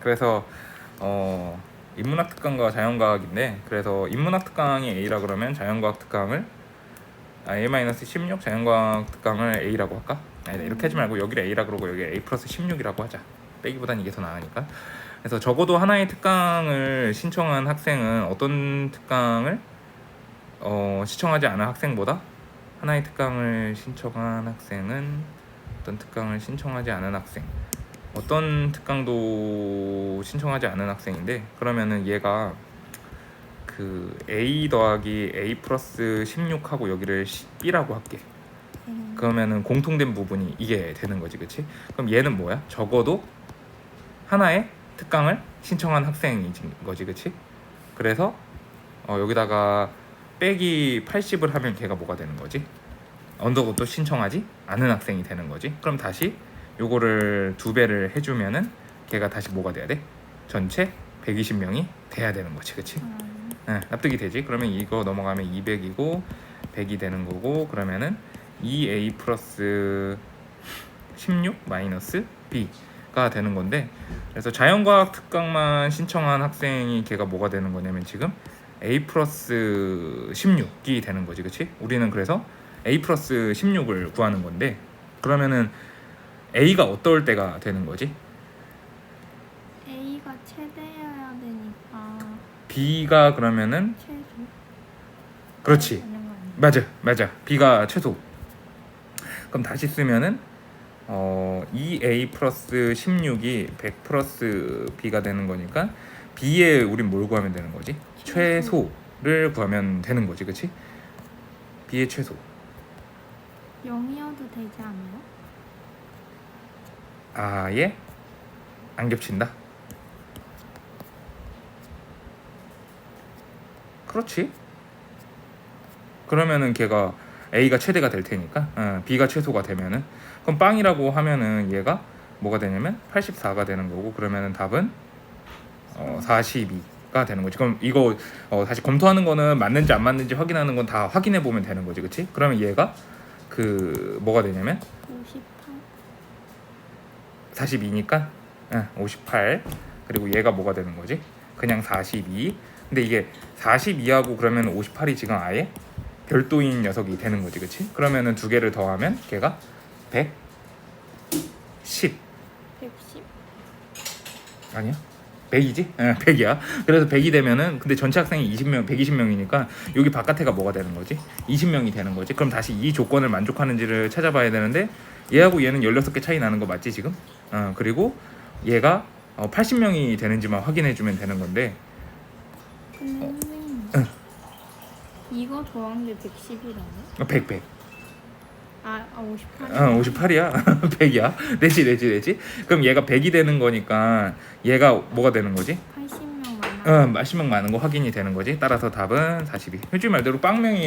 그래서 어 인문학 특강과 자연과학인데 그래서 인문학 특강이 A라 그러면 자연과학 특강을 아, A-16 자연과학 특강을 A라고 할까? 아니다 이렇게 하지 말고 여기를 A라 그러고 여기 A 플러스 16이라고 하자. 빼기보단 이게 더 나으니까. 그래서 적어도 하나의 특강을 신청한 학생은 어떤 특강을 어, 신청하지 않은 학생보다 하나의 특강을 신청한 학생은 어떤 특강을 신청하지 않은 학생 어떤 특강도 신청하지 않은 학생인데 그러면은 얘가 그 A 더하기 A 플러스 16하고 여기를 B라고 할게 음. 그러면은 공통된 부분이 이게 되는 거지 그치? 그럼 얘는 뭐야? 적어도 하나의 특강을 신청한 학생인 거지 그치? 그래서 어, 여기다가 빼기 80을 하면 걔가 뭐가 되는 거지? 언더것도 신청하지 않은 학생이 되는 거지 그럼 다시 요거를 두 배를 해주면은 걔가 다시 뭐가 돼야 돼? 전체 120명이 돼야 되는 거지 그치? 음. 네, 납득이 되지. 그러면 이거 넘어가면 200이고 100이 되는 거고 그러면은 2a 플러스 16 마이너스 b가 되는 건데 그래서 자연과학 특강만 신청한 학생이 걔가 뭐가 되는 거냐면 지금 a 플러스 16이 되는 거지, 그렇지? 우리는 그래서 a 플러스 16을 구하는 건데 그러면은 a가 어떨 때가 되는 거지? A가 최대여야 되니까 b가 그러면은 최소. 그렇지. 되는 거 아니야? 맞아, 맞아. B가 최소. 그럼 다시 쓰면은 어 2A 플러스 16이 100 플러스 B가 되는 거니까 B에 우린 뭘 구하면 되는 거지? 최소. 최소를 구하면 되는 거지, 그렇지? B의 최소. 0이어도 되지 않아요? 아예 안 겹친다. 그렇지. 그러면은 걔가 A가 최대가 될 테니까 어, B가 최소가 되면은 그럼 빵이라고 하면은 얘가 뭐가 되냐면 84가 되는 거고 그러면은 답은 어, 42가 되는 거지. 그럼 이거 어, 다시 검토하는 거는 맞는지 안 맞는지 확인하는 건 다 확인해 보면 되는 거지, 그렇지? 그러면 얘가 그 뭐가 되냐면 58. 42니까 58 그리고 얘가 뭐가 되는 거지? 그냥 42 근데 이게 42하고 그러면 58이 지금 아예 별도인 녀석이 되는 거지 그치? 그러면은 두 개를 더하면 걔가 110 110. 아니야? 100이지? 응, 100이야. 그래서 100이 되면은 근데 전체 학생이 20명, 120명이니까 여기 바깥에가 뭐가 되는 거지? 20명이 되는 거지. 그럼 다시 이 조건을 만족하는지를 찾아봐야 되는데 얘하고 얘는 16개 차이 나는 거 맞지 지금? 어, 그리고 얘가 어, 80명이 되는지만 확인해 주면 되는 건데 근데 어. 선생님. 응. 이거 더한 게 110이라고? 어, 100, 100. 아, 아 58. 어, 58이야. 100이야. 내지, 내지, 내지. 그럼 얘가 100이 되는 거니까 얘가 뭐가 되는 거지? 80명 만나. 어, 80명 많은 거 확인이 되는 거지. 따라서 답은 42. 효주 말대로 빵명이